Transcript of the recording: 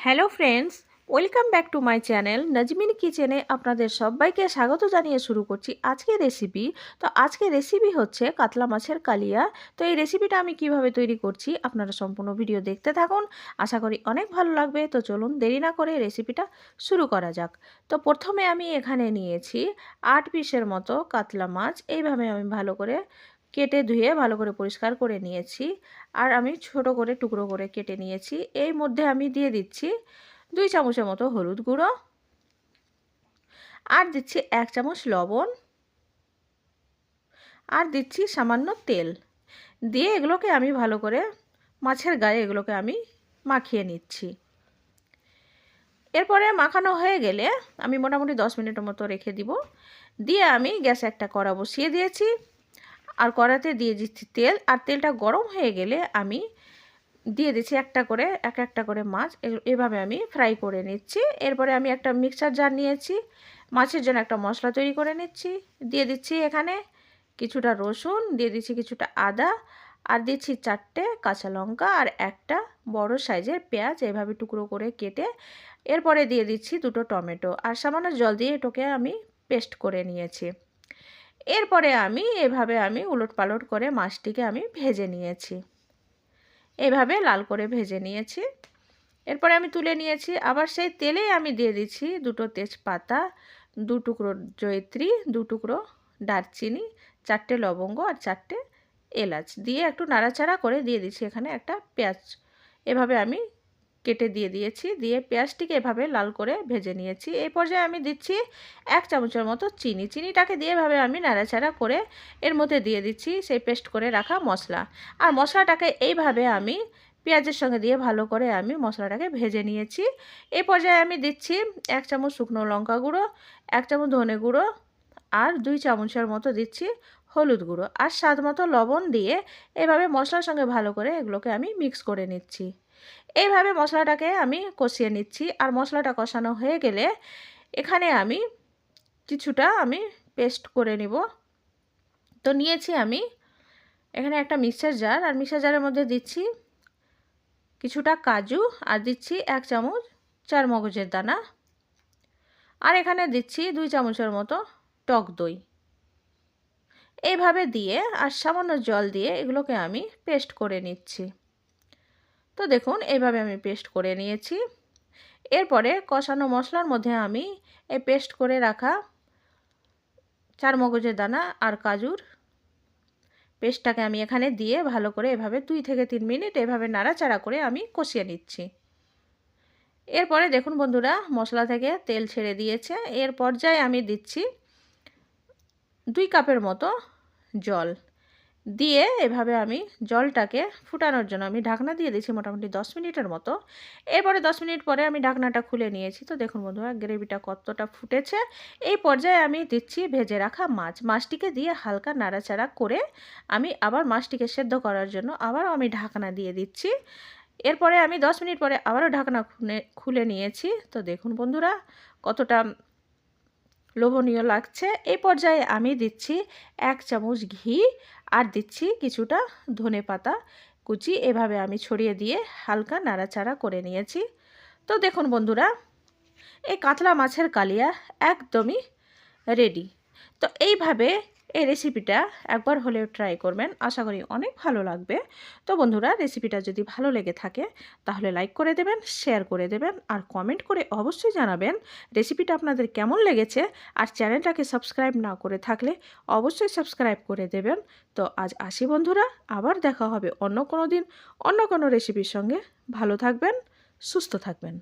Hello friends, welcome back to my channel Nazmin কিচেনে আপনাদের সবাইকে স্বাগত জানিয়ে শুরু করছি আজকে রেসিপি। তো আজকে রেসিপি হচ্ছে কাতলা মাছের কালিয়া। তো এই রেসিপিটা আমি কীভাবে তৈরি করছি আপনারা সম্পূর্ণ ভিডিও দেখতে থাকুন। আশা করি অনেক ভালো লাগবে। তো চলুন দেরি না করে রেসিপিটা শুরু করা যাক। তো প্রথমে আমি এখানে নিয়েছি আট পিসের মতো কাতলা মাছ। এইভাবে আমি ভালো করে কেটে ধুয়ে ভালো করে পরিষ্কার করে নিয়েছি। আর আমি ছোট করে টুকরো করে কেটে নিয়েছি। এই মধ্যে আমি দিয়ে দিচ্ছি দুই চামচের মতো হলুদ গুঁড়ো। আর দিচ্ছি এক চামচ লবণ। আর দিচ্ছি সামান্য তেল। দিয়ে এগুলোকে আমি ভালো করে মাছের গায়ে এগুলোকে আমি মাখিয়ে নিচ্ছি। এরপরে মাখানো হয়ে গেলে আমি মোটামুটি দশ মিনিটের মতো রেখে দিব। দিয়ে আমি গ্যাসে একটা কড়া বসিয়ে দিয়েছি। আর কড়াতে দিয়ে দিচ্ছি তেল। আর তেলটা গরম হয়ে গেলে আমি দিয়ে দিচ্ছি একটা করে, এক একটা করে মাছ। এভাবে আমি ফ্রাই করে নিচ্ছি। এরপরে আমি একটা মিক্সার জার নিয়েছি। মাছের জন্য একটা মশলা তৈরি করে নিচ্ছি। দিয়ে দিচ্ছি এখানে কিছুটা রসুন, দিয়ে দিচ্ছি কিছুটা আদা, আর দিচ্ছি চারটে কাঁচা লঙ্কা আর একটা বড় সাইজের পেঁয়াজ। এভাবে টুকরো করে কেটে এরপরে দিয়ে দিচ্ছি দুটো টমেটো। আর সামান্য জল দিয়ে এটাকে আমি পেস্ট করে নিয়েছি। এরপরে আমি এভাবে আমি উলট পালট করে মাছটিকে আমি ভেজে নিয়েছি। এভাবে লাল করে ভেজে নিয়েছি। এরপরে আমি তুলে নিয়েছি। আবার সেই তেলেই আমি দিয়ে দিচ্ছি দুটো তেজপাতা, দু টুকরো জয়ত্রী, দু টুকরো দারচিনি, চারটে লবঙ্গ আর চারটে এলাচ। দিয়ে একটু নাড়াচাড়া করে দিয়ে দিচ্ছি এখানে একটা পেঁয়াজ। এভাবে আমি কেটে দিয়ে দিয়েছি। দিয়ে পেঁয়াজটিকে এভাবে লাল করে ভেজে নিয়েছি। এই পর্যায়ে আমি দিচ্ছি এক চামচের মতো চিনি। চিনিটাকে দিয়ে এভাবে আমি নাড়াচাড়া করে এর মধ্যে দিয়ে দিচ্ছি সেই পেস্ট করে রাখা মশলা। আর মশলাটাকে এইভাবে আমি পেঁয়াজের সঙ্গে দিয়ে ভালো করে আমি মশলাটাকে ভেজে নিয়েছি। এই পর্যায়ে আমি দিচ্ছি এক চামচ শুকনো লঙ্কা গুঁড়ো, এক চামচ ধনে গুঁড়ো আর দুই চামচের মতো দিচ্ছি হলুদ গুঁড়ো। আর স্বাদ মতো লবণ দিয়ে এভাবে মশলার সঙ্গে ভালো করে এগুলোকে আমি মিক্স করে নিচ্ছি। এইভাবে মশলাটাকে আমি কষিয়ে নিচ্ছি। আর মশলাটা কষানো হয়ে গেলে এখানে আমি কিছুটা আমি পেস্ট করে নিব। তো নিয়েছি আমি এখানে একটা মিক্সার জার আর মিক্সার জারের মধ্যে দিচ্ছি কিছুটা কাজু, আর দিচ্ছি এক চামচ চার মগজের দানা। আর এখানে দিচ্ছি দুই চামচের মতো টক দই। এইভাবে দিয়ে আর সামান্য জল দিয়ে এগুলোকে আমি পেস্ট করে নিচ্ছি। তো দেখুন এইভাবে আমি পেস্ট করে নিয়েছি। এরপরে কষানো মশলার মধ্যে আমি এই পেস্ট করে রাখা চার মগজের দানা আর কাজুর পেস্টটাকে আমি এখানে দিয়ে ভালো করে এভাবে দুই থেকে তিন মিনিট এভাবে নাড়াচাড়া করে আমি কষিয়ে নিচ্ছি। এরপরে দেখুন বন্ধুরা, মশলা থেকে তেল ছেড়ে দিয়েছে। এর পর্যায়ে আমি দিচ্ছি দুই কাপের মতো জল। দিয়ে এভাবে আমি জলটাকে ফুটানোর জন্য আমি ঢাকনা দিয়ে দিয়েছি মোটামুটি দশ মিনিটের মতো। এরপরে দশ মিনিট পরে আমি ঢাকনাটা খুলে নিয়েছি। তো দেখুন বন্ধুরা, গ্রেভিটা কতটা ফুটেছে। এই পর্যায়ে আমি দিচ্ছি ভেজে রাখা মাছ। মাছটিকে দিয়ে হালকা নাড়াচাড়া করে আমি আবার মাছটিকে সেদ্ধ করার জন্য আবারও আমি ঢাকনা দিয়ে দিচ্ছি। এরপরে আমি দশ মিনিট পরে আবারও ঢাকনা খুলে নিয়েছি। তো দেখুন বন্ধুরা, কতটা লোভনীয় লাগছে। এই পর্যায়ে আমি দিচ্ছি এক চামচ ঘি আর দিচ্ছি কিছুটা ধনে পাতা কুচি। এভাবে আমি ছড়িয়ে দিয়ে হালকা নাড়াচাড়া করে নিয়েছি। তো দেখুন বন্ধুরা, এই কাতলা মাছের কালিয়া একদমই রেডি তো এইভাবে এই রেসিপিটা একবার হলেও ট্রাই করবেন। আশা করি অনেক ভালো লাগবে। তো বন্ধুরা রেসিপিটা যদি ভালো লেগে থাকে, তাহলে লাইক করে দেবেন শেয়ার করে দেবেন, আর কমেন্ট করে অবশ্যই জানাবেন রেসিপিটা আপনাদের কেমন লেগেছে। আর চ্যানেলটাকে সাবস্ক্রাইব না করে থাকলে অবশ্যই সাবস্ক্রাইব করে দেবেন। তো আজ আসি বন্ধুরা, আবার দেখা হবে অন্য কোনো দিন অন্য কোনো রেসিপির সঙ্গে। ভালো থাকবেন, সুস্থ থাকবেন।